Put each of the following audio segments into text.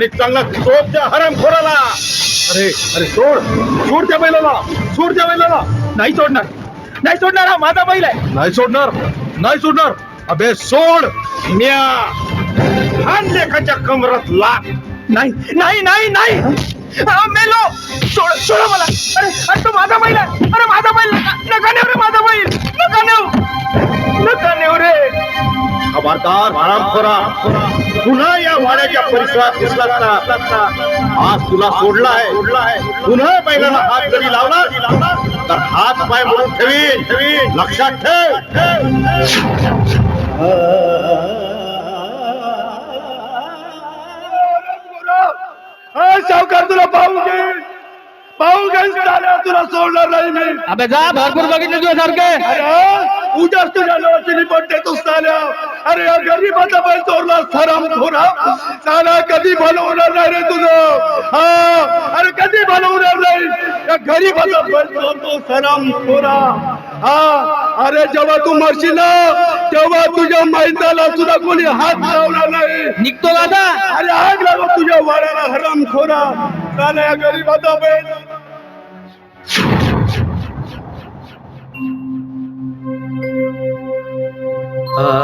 आणि चांगला चोप त्या हरामखोराला. अरे अरे सोड. सोड त्या बैलाला. सोड त्या बैलाला. नाही सोडणार. नाही सोडणार हा माझा बैल आहे. नाही सोडणार. नाही सोडणार. अबे सोड. म्या खान लेखाच्या कमरात लाग नाही नाही नाही नाही. हा, मेलो. सोड सोड मला. अरे अरे तो माझा बैल आहे. अरे माझा बैल. नका नका नेऊ रे माझा बैल. नका नेऊ. नका नेऊ रे खबरदार हरामखोरा पुन्हा या वाड्याच्या परिसरात दिसलात ना आज तुला सोडला आहे. सोडला आहे पुन्हा बैलाला हात जरी लावला तर हात पाय म्हणून ठेवीन. ठेवीन लक्षात ठेव. सावकार तुला पाहू दे तुला सोडणार नाही मी. अबे जा भरपूर बघितले तुझ्या सारखे. अरे उद्याच तुझ्या नावाची निपट देतो साल्या अरे या गरीबाचा बैल चोरला सराम थोरा. साला कधी बनवणार नाही रे तुझं? हा? अरे कधी बनवणार नाही? या गरीबाचा बैल चोरतो सराम थोरा. हा? अरे जेव्हा तू मरशील ना तेव्हा तुझ्या मैदाला सुद्धा कोणी हात लावणार नाही. निघतो का आता अरे आग लागो तुझ्या वाड्याला हराम खोरा साला या गरीबाचा बैल 啊。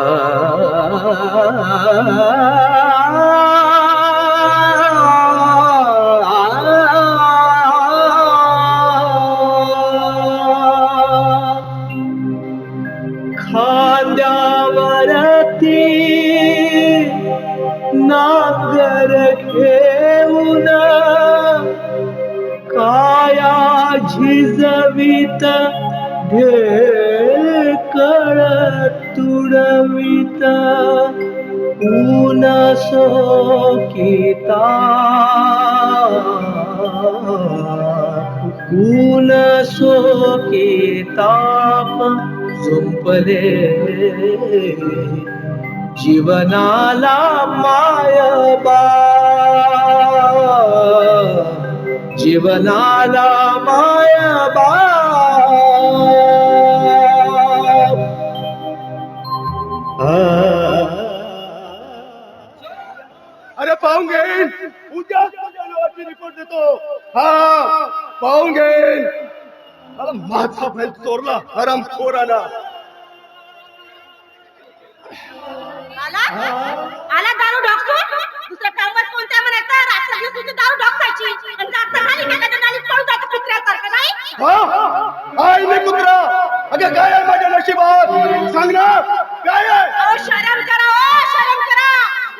तुडवीत ऊन सोकिता ऊन सोकिताप झुंपले जीवनाला मायबा जीवनाला मायबा पाहून घेईन. उद्या रिपोर्ट देतो? हा पाहून घेईन. माझा बैल चोरला हराम खोराला. आला? आला दारू ढोकतो? दुसरं कामच कोणत्या म्हणायचं? रात्र दिवस तुझी दारू ढोकायची आणि जास्त खाली गेलं नालीत पळून जायचं कुत्र्यासारखं नाही? हा? आई मी कुत्रा. अगं काय आहे माझ्या नशिबात. सांग ना काय आहे अहो शरम करा ओ शरम करा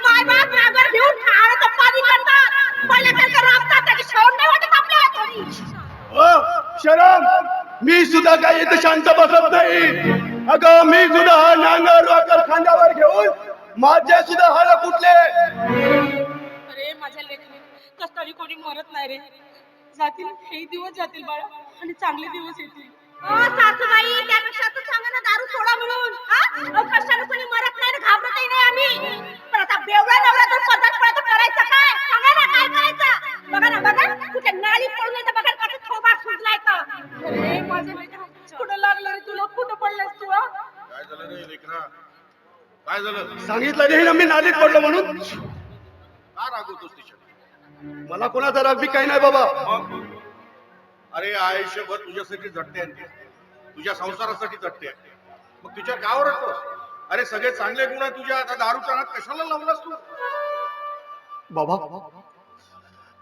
माय बाप रागर घेऊन ठाण्याचं पाणी करतात पहिल्यासारखं राबतात त्याची शरम नाही वाटत आपल्याला थोडी अ, शरम मी सुद्धा काय इथे शांत बसत नाही. अगं मी सुद्धा हा नांगर वाकर खांद्यावर घेऊन माझे सुद्धा हाल कुठले अरे माझ्या कस कोणी मरत नाही रे. जातील हे दिवस जातील बाळा आणि चांगले दिवस येतील. सासूबाई त्यापेक्षा तू सांगा ना दारू सोडा म्हणून हा? कोणी मरत नाही ना घाबरतही नाही आम्ही. पण आता बेवडा नवरा जर पदार्थ पडतो करायचं काय? सांगा ना काय करायचं? बघा ना बघा कुठे नाली पडून येतं बघा कसं थोबा सुजलाय तर अरे माझ्या कुठं लागलं रे तुला? कुठं पडलास तू हा? काय झालं रे लेकरा? काय झालं? सांगितलं नाही ना मी नालीत पडलो म्हणून. का रागवतोस तिच्या मला कोणाचा राग बी काही नाही बाबा. मग अरे आयुष्यभर तुझ्यासाठी झटते आणि ती. तुझ्या संसारासाठी झटते मग तिच्या का ओरडतोस? अरे सगळे चांगले गुण आहे तुझ्या. आता दारूच्या नाद कशाला लावलास तू? बाबा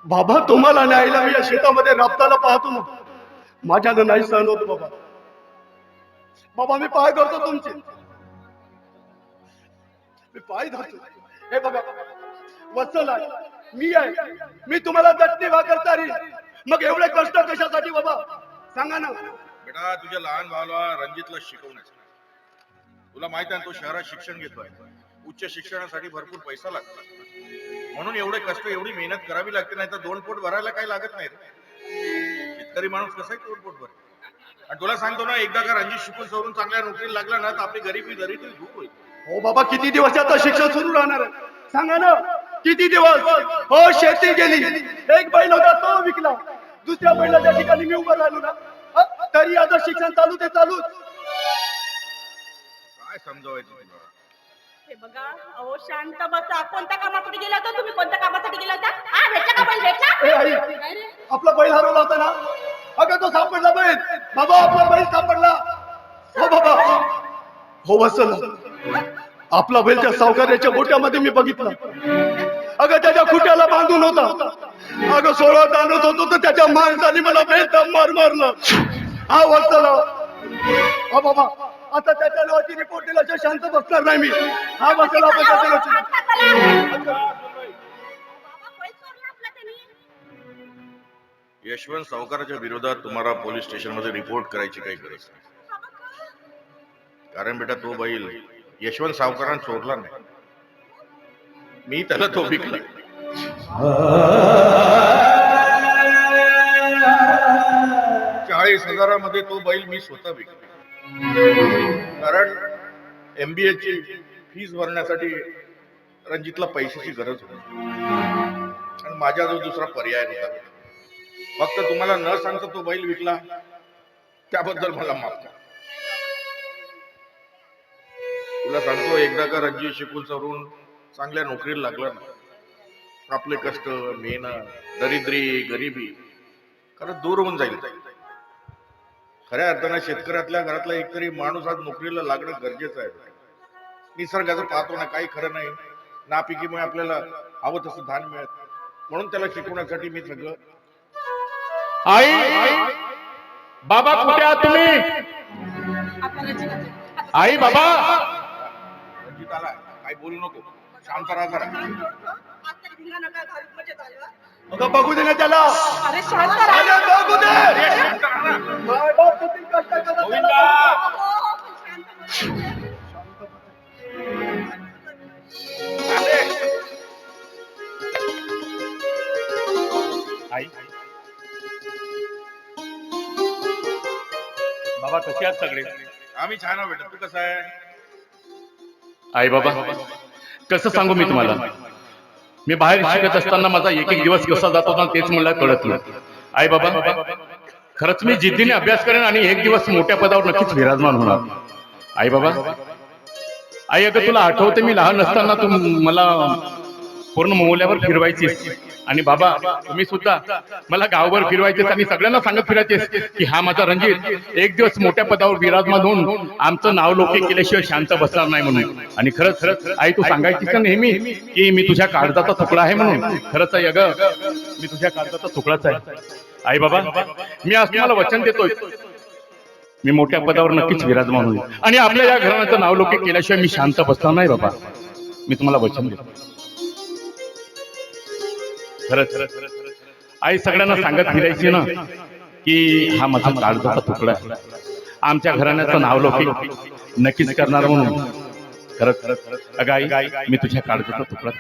बाबा तुम्हाला न्यायला मी या शेतामध्ये राबताना पाहतो ना माझ्यानं नाही सहन होत बाबा. बाबा मी पाय करतो तुमचे. मी पाय धरतो. हे बघा वसल आहे. मी आहे. मी तुम्हाला दट्टी भाकर मग एवढे कष्ट कशासाठी बाबा? सांगा ना. बेटा तुझ्या लहान भावाला रणजितला शिकवण्याचं तुला माहीत आहे ना, तो शहरात शिक्षण घेतोय. उच्च शिक्षणासाठी भरपूर पैसा लागतो. म्हणून एवढे कष्ट एवढी मेहनत करावी लागते नाही तर दोन पोट भरायला काही लागत नाही रे. शेतकरी माणूस कसा पोट भर आणि तुला सांगतो ना एकदा का रणजित शिकून सवरून चांगल्या नोकरीला लागला ना तर आपली गरिबी दरीतून दूर होईल. हो बाबा किती दिवस आता शिक्षण सुरू राहणार? सांगा ना किती दिवस? हो शेती गेली. एक बैल होता तो विकला. दुसऱ्या बैलाच्या ठिकाणी मी उभा राहिलो ना. तरी आता शिक्षण चालू ते चालूच. काय समजावायचं तुला? हे बघा अहो शांत बसा. कोणत्या कामासाठी गेला होता तुम्ही? कोणत्या कामासाठी गेला होता? हा भेटला का पण भेटला? ए आई काय रे? आपला बैल हरवला होता ना? बाबा आपला बैल सापडला. हो बाबा. हो वसल आपला बैल त्या सावकार्याच्या गोट्यामध्ये मी बघितला. अगं त्याच्या खुट्याला बांधून होता. अगं सोळा आणत होतो तर त्याच्या माणसाने मला बेदम मार मारलं. हा वसल हो बाबा. आता त्याच्या नावाची रिपोर्ट दिला शांत बसणार नाही मी. हा बसला आपण त्याच्या यशवंत सावकाराच्या विरोधात तुम्हाला पोलीस स्टेशनमध्ये रिपोर्ट करायची काही गरज नाही. कारण बेटा तो बैल यशवंत सावकारान चोरला नाही. मी त्याला तो विकला. चाळीस हजारामध्ये तो बैल मी स्वतः विकला. कारण एमबीए ची फीस भरण्यासाठी रणजितला पैशाची गरज होती. आणि माझ्या जो दुसरा पर्याय नव्हता. फक्त तुम्हाला न सांगता तो बैल विकला त्याबद्दल मला माफ करा. तुला सांगतो एकदा का रणजित शिकून सरून चांगल्या नोकरीला लागला ना आपले कष्ट मेहनत दरिद्री गरिबी खरं दूर होऊन जाईल. खऱ्या अर्थानं शेतकऱ्यातल्या घरातला एकतरी माणूस आज नोकरीला लागणं गरजेचं आहे. निसर्गाचं पाहतो ना काही खरं नाही. नापिकीमुळे आपल्याला हवं तसं धान मिळत. म्हणून त्याला शिकवण्यासाठी मी सगळं आई बाबा कुठे आहात तुम्ही? आई बाबा! काही बोलू नको. शांत राहा जरा. बघू दे ना त्याला. अरे शांत राहा. अरे बघू दे. शांत बाबा कसे आहात सगळे? आम्ही छान आहोत बेटा. तू कसा आहे? आई बाबा कसं सांगू मी तुम्हाला? मी बाहेर शिकत असताना माझा एक एक दिवस कसा जात होता तेच मला कळत नाही. आई बाबा खरंच मी जिद्दीने अभ्यास करेन आणि एक दिवस मोठ्या पदावर नक्कीच विराजमान होणार. आई बाबा आई अगं तुला आठवते मी लहान असताना तू मला पूर्ण मोहल्यावर फिरवायचीस. आणि बाबा तुम्ही सुद्धा मला गावभर फिरवायचेस आणि सगळ्यांना सांगत फिरायचेस की हा माझा रणजित एक दिवस मोठ्या पदावर विराजमान होऊन आमचं नाव लोके केल्याशिवाय शांत बसणार नाही म्हणून. आणि खरंच खरंच आई तू सांगायची का नेहमी की मी तुझ्या काळजाचा तुकडा आहे म्हणून? खरंच आहे अगं मी तुझ्या काळजाचा तुकडाच आहे. आई बाबा मी आज तुम्हाला वचन देतोय. मी मोठ्या पदावर नक्कीच विराजमान होईल. आणि आपल्या या घराण्याचं नाव लोके केल्याशिवाय मी शांत बसणार नाही बाबा. मी तुम्हाला वचन देतो. खरंच. आई सगळ्यांना सांगत फिरायची ना की हा माझा काळजाचा तुकडा आहे. आमच्या घराण्याचं नाव लोक नक्कीच करणार म्हणून. खरंच खरंच अगं आई मी तुझ्या काळजाचा तुकडा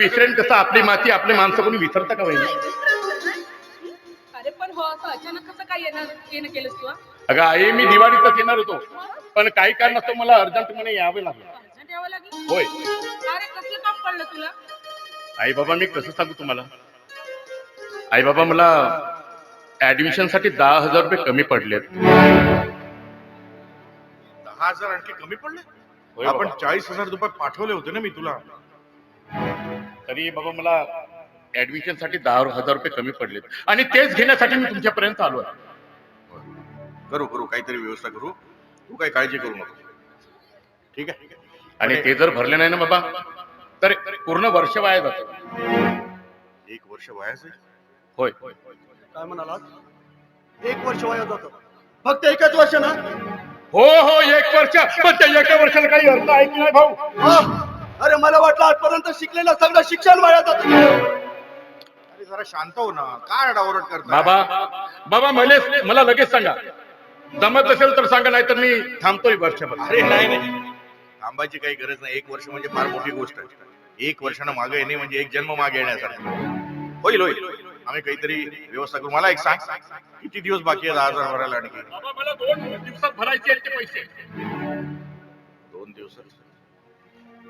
विसरेन कसं आपली माती आपली माणसं कोणी विसरता का वहिनी? अरे पण हो असं अचानक कसं काय येणार? येणं केलंस तू हा? अगं आई मी दिवाळीतच येणार होतो. पण काही कारणास्तव मला अर्जंट म्हणे यावे लागलं. अर्जंट यावं लागेल? होय. अरे कसलं काम पडलं तुला? आई बाबा मी कसं सांगू तुम्हाला? आई बाबा मला ऍडमिशनसाठी दहा हजार रुपये कमी पडलेत. दहा हजार आणखी कमी पडले? होय आपण. चाळीस हजार रुपये पाठवले होते ना मी तुला. तरी बाबा मला ऍडमिशनसाठी दहा हजार रुपये कमी पडलेत. आणि तेच घेण्यासाठी मी तुमच्यापर्यंत आलो आहे. करू करू काहीतरी व्यवस्था करू. तू काही काळजी करू नको. ठीक आहे? आणि ते जर भरले नाही ना बाबा तर पूर्ण वर्ष वाया जातं. एक वर्ष वयाचं होय. काय म्हणालात? एक वर्ष वया जातं. फक्त एकच वर्ष ना? हो हो एक वर्ष. पण त्या एका वर्षाला काही अर्थ आहे की नाही भाऊ? हा? अरे मला वाटलं आजपर्यंत शिकलेलं सगळं शिक्षण वाया जात. अरे जरा शांत हो ना. काय आडावरट करता बाबा बाबा मला मला लगेच सांगा. जमत असेल तर सांगा नाही तर मी थांबतोय वर्षभर. अरे नाही नाही. थांबायची काही गरज नाही. एक वर्ष म्हणजे फार मोठी गोष्ट आहे. एक वर्षानं मागे येणे म्हणजे एक जन्म मागे येण्यासारखं. होईल होईल. आम्ही काहीतरी व्यवस्था करू. मला एक सांग. किती दिवस बाकी आहे दहा हजार भरायला आणखी? बाबा मला दोन दिवसात भरायचे आहेत ते पैसे. दोन दिवस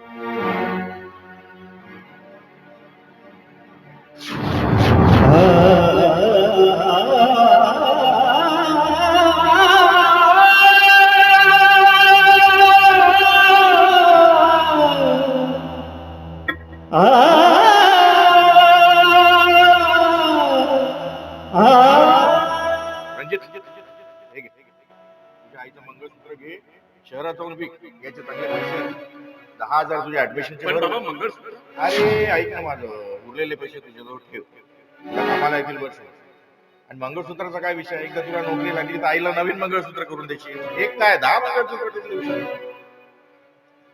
रणजित ऍडमिशनचे पण भर. बाबा मंगळसूत्र अरे ऐक ना माझं उरलेले पैसे तुझ्याजवळ ठेव कामाला येतील वर्ष आणि मंगळसूत्राचा काय विषय आहे? एकदा तुला नोकरी लागली तर आईला नवीन मंगळसूत्र करून द्यायची एक काय दहा मंगळसूत्र करून देऊ शकतो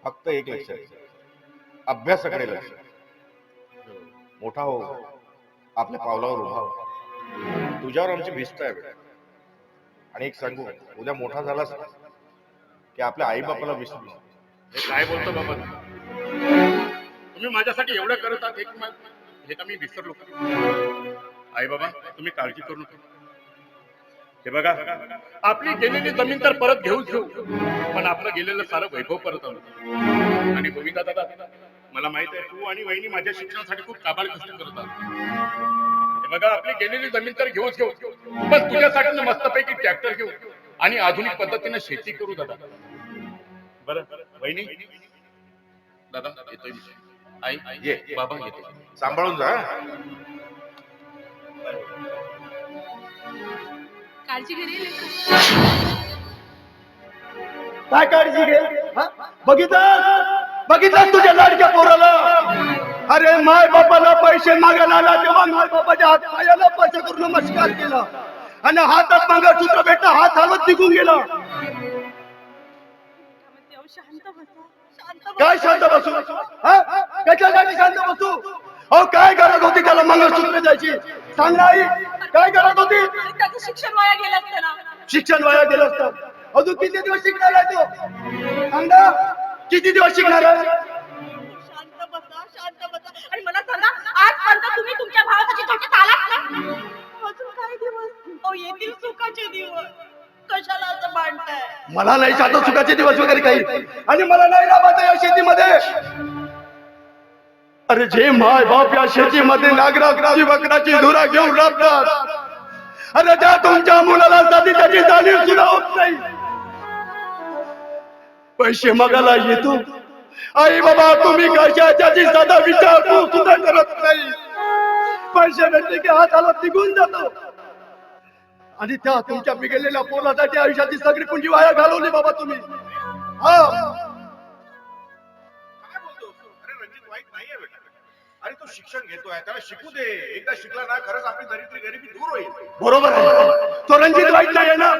फक्त एक लक्षात ठेव. अभ्यासाकडे लक्ष मोठा हो आपल्या पावलावर उभा हो तुझ्यावर आमची भिस्त आहे बेटा. आणि एक सांगू उद्या मोठा झालास ना, की आपल्या आई बापाला विसरू नको. हे काय बोलतो बाबा तुम्ही माझ्यासाठी एवढं करत आहात हे हे का मी विसरलो. आई बाबा तुम्ही काळजी करू नका. हे बघा आपली गेलेली जमीन तर परत घेऊच घेऊ पण आपलं गेलेलं सारं वैभव परत आलो आणि भूमिका दादा मला माहीत आहे तू आणि वहिनी माझ्या शिक्षणासाठी खूप काबाड कष्ट करत हे बघा आपली गेलेली जमीन तर घेऊच घेऊ पण तुझ्यासाठी ना मस्तपैकी ट्रॅक्टर घेऊ आणि आधुनिक पद्धतीने शेती करू दादा. बरं वहिनी? दादा येतोय मी. आई ये. बाबा येते सांभाळून जा. काळजी. काय काळजी घे हा? बघितलं बघितलं तुझ्या लाडक्या पोराला अरे माय बापाला पैसे मागायला आला तेव्हा माय बापाच्या हात पायाला पैसे करून नमस्कार केला आणि हातात मंगळसूत्र भेटला हात हलवत निघून गेला शांत बसा. काय शांत बसू? हा? कशासाठी शांत बसू? अहो काय गरज होती त्याला मंगळसूत्र द्यायची? सांग आई काय गरज होती? त्याचं शिक्षण वाया गेलं असतं ना. शिक्षण वाया गेलं असतं. अजून किती दिवस शिकणार आहे तो? सांग किती दिवस शिकणार आहे? शांत बसा शांत बसा. आणि मला सांगा मला नाही साधं सुखाचे दिवस वगैरे काही. आणि मला नाही राबायचं या शेतीमध्ये. अरे जे माय बाप या शेतीमध्ये नागराची बकराची धुरा घेऊन राबतात. अरे त्या तुमच्या मुलाला जाती त्याची जाणीव सुद्धा होत नाही. पैसे मगाला येतो. आई बाबा तुम्ही कशाच्याची साधा विचार सुद्धा करत नाही. पैसे भेटले की हात हालत निघून जातो. आणि त्या तुमच्या बिघडलेल्या पोलासाठी आयुष्याची सगळी पुंजी वाया घालवली बाबा तुम्ही. अरे तो शिक्षण घेतोय त्याला शिकू दे. एकदा शिकला ना खरंच आपली दरिद्री गरिबी दूर होईल. बरोबर आहे. तो रणजित वाईट नाही ना?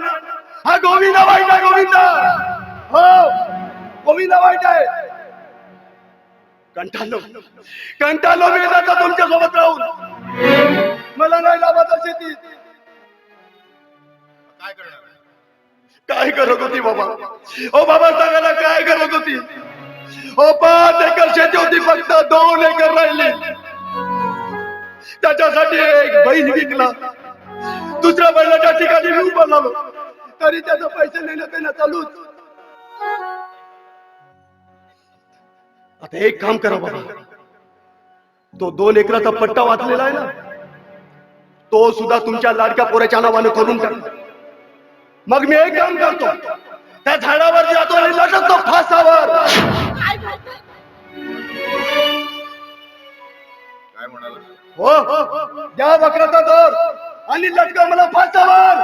हा गोविंदा वाईट आहे गोविंदा. हो. गोविंदा वाईट आहे. कंटाळलो कंटाळलो मी तुमच्यासोबत राहून? मला नाही लाभत शेती काय करत होती बाबा? ओ बाबा सांगायला काय करत होती? ओ पाच एकर शेती होती फक्त दोन एकर राहिली. त्याच्यासाठी एक बैल विकला. दुसऱ्या बैलाच्या ठिकाणी मी उभा लावलो तरी त्याचं पैसे नेणं देणं चालूच आता एक काम करा बाबा. तो दोन एकराचा पट्टा वाचलेला आहे ना तो सुद्धा तुमच्या लाडक्या पोराच्या नावानं करून टाका. मग मी एक काम करतो. त्या झाडावर जातो आणि लटकतो फासावर. काय म्हणाला? हो हो द्या बकराचा दर आणि लटका मला फासावर.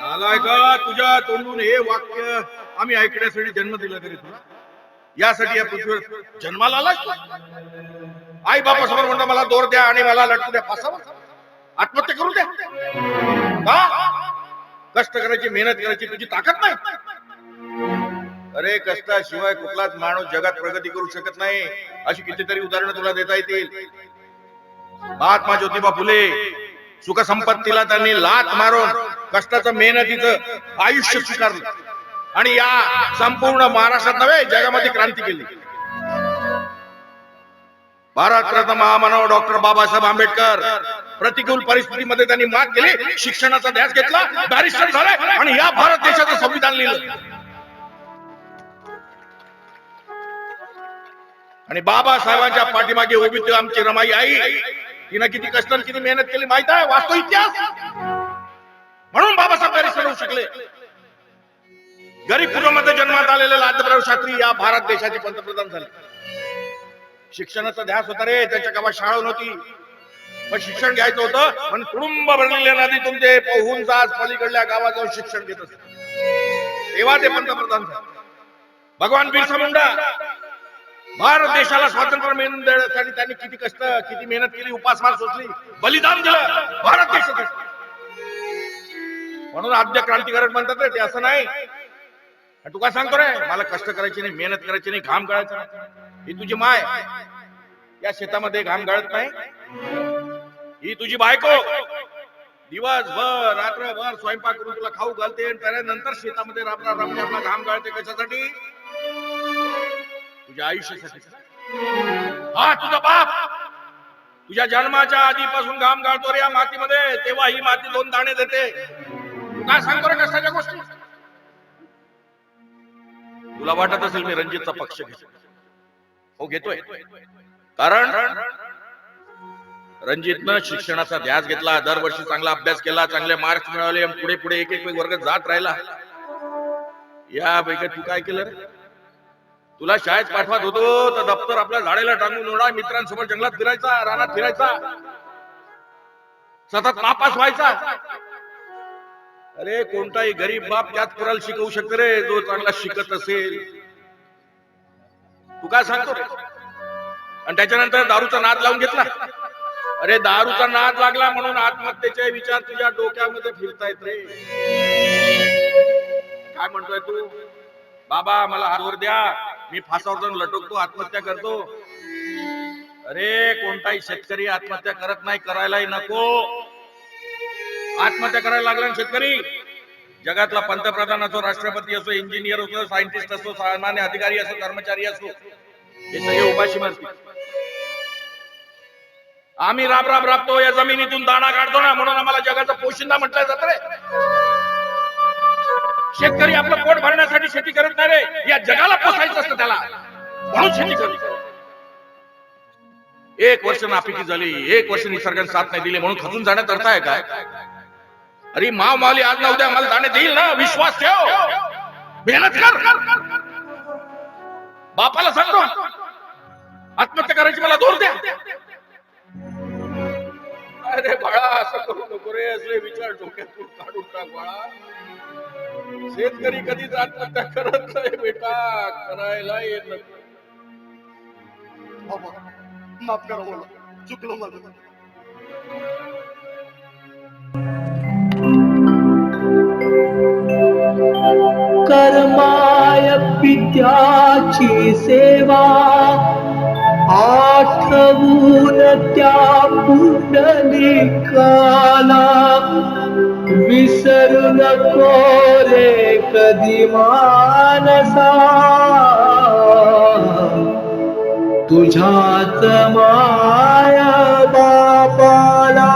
नालायका तुझ्या तोंडून हे वाक्य आम्ही ऐकण्यासाठी जन्म दिला तरी तुला. यासाठी या पृथ्वीवर जन्माला आलास आई बापा समोर म्हणतो मला दोर द्या आणि मला लटकू द्या फासावर आत्महत्या करू द्या. का? कष्ट करायची मेहनत करायची तुझी ताकद नाही. अरे कष्टाशिवाय कुठलाच माणूस जगात प्रगती करू शकत नाही. अशी कितीतरी उदाहरणं तुला देता येतील. महात्मा ज्योतिबा फुले सुख संपत्तीला त्यांनी लात मारून कष्टाचं मेहनतीचं आयुष्य स्वीकारलं. आणि या संपूर्ण महाराष्ट्रात नव्हे जगामध्ये क्रांती केली. भारतरत्न महामानव डॉक्टर बाबासाहेब आंबेडकर प्रतिकूल परिस्थितीमध्ये त्यांनी मात केली शिक्षणाचा ध्यास घेतला बॅरिस्टर झाले आणि या भारत देशाचं संविधान लिहिलं. आणि बाबासाहेबांच्या पाठीमागे उभी ती आमची रमाई आई. तिनं किती कष्ट किती मेहनत केली माहीत आहे? वाचतो इतिहास. म्हणून बाबासाहेब बॅरिस्टर होऊ शकले. गरीब कुटुंबात जन्मात आलेले लालबहादूर शास्त्री या भारत देशाचे पंतप्रधान झाले. शिक्षणाचा ध्यास होता रे त्याच्या गावात शाळा नव्हती. पण शिक्षण घ्यायचं होतं पण कुटुंब भरलेल्या नदी तुमचे पोहून जात पलीकडल्या गावात जाऊन शिक्षण घेत असत. तेव्हा ते पंतप्रधान झाले. भगवान बिरसा मुंडा भारत देशाला स्वातंत्र्य मिळवून देण्यासाठी त्यांनी किती कष्ट किती मेहनत केली उपासमार सोसली बलिदान दिलं भारत देशासाठी म्हणून आद्य क्रांतिकारक म्हणतात ते असं नाही. तू काय सांगतो रे? मला कष्ट करायची नाही मेहनत करायची नाही घाम गाळायचा नाही. ही तुझी माय. या शेतामध्ये घाम गाळत नाही. ही तुझी बायको. दिवसभर रात्रभर स्वयंपाक करून तुला खाऊ घालते आणि त्यानंतर शेतामध्ये राबरा राबणे आपला घाम गाळते कशासाठी? तुझ्या आयुष्यासाठी. हा तुझा बाप. तुझ्या जन्माच्या आधीपासून घाम गाळतो रे या मातीमध्ये. तेव्हा ही माती दोन दाणे देते. काय सांगतो रे कशाच्या गोष्टी? तुला वाटत असेल मी रणजितचा पक्ष घेतो हो घेतोय. कारण रणजितनं शिक्षणाचा ध्यास घेतला दरवर्षी चांगला अभ्यास केला चांगले मार्क्स मिळवले पुढे पुढे एक एक वर्ग जात राहिला. यापैकी तू काय केलं रे? तुला शाळेत पाठवत होतो तर दप्तर आपल्या झाडेला टांगून ओढा मित्रांसोबत जंगलात फिरायचा रानात फिरायचा. सतत नापास व्हायचा. अरे कोणताही गरीब बाप त्यात पुराला शिकवू शकतो रे? जो चांगला शिकत असेल. तू काय सांगतो रे? आणि त्याच्यानंतर दारूचा नाद लावून घेतला. अरे दारूचा नाद लागला म्हणून आत्महत्येचे विचार तुझ्या डोक्यामध्ये फिरतायत रे. काय म्हणतोय तू? बाबा मला हारवर द्या. मी फासावर जाऊन लटकतो आत्महत्या करतो. अरे कोणताही शेतकरी आत्महत्या करत नाही करायलाही नको. आत्महत्या करायला लागला शेतकरी? जगातला पंतप्रधान असो राष्ट्रपती असो इंजिनियर असो सायंटिस्ट असो सामान्य अधिकारी असो कर्मचारी असो हे सगळे उपाशी मरतील आम्ही राब राब राबतो या जमिनीतून दाणा काढतो ना म्हणून आम्हाला जगाचा पोशिंदा म्हटलं जात रे. शेतकरी आपलं पोट भरण्यासाठी शेती करत नाही रे या जगाला पोसायचं असतं त्याला. म्हणून शेती करतो. एक वर्ष नापिकी झाली एक वर्ष निसर्गाने साथ नाही दिली म्हणून खचून जाण्यात अर्थ आहे काय अरे माव माली आज ना उद्या मला दाणे देईल ना विश्वास ठेव. मेहनत कर. बापाला सांगतो आत्महत्या करायची मला दोर द्या. अरे बाळा असं करू नको रे असले विचार डोक्यातून काढून टाक बाळा. शेतकरी कधीच आत्महत्या करत नाही बेटा करायला येत नाही. बाबा माफ करा मला चुकलो माझं त्याची सेवा. आठवून त्या पुंडलिकाला विसरू नको रे कधी मानसा. तुझ्याच माया बापाला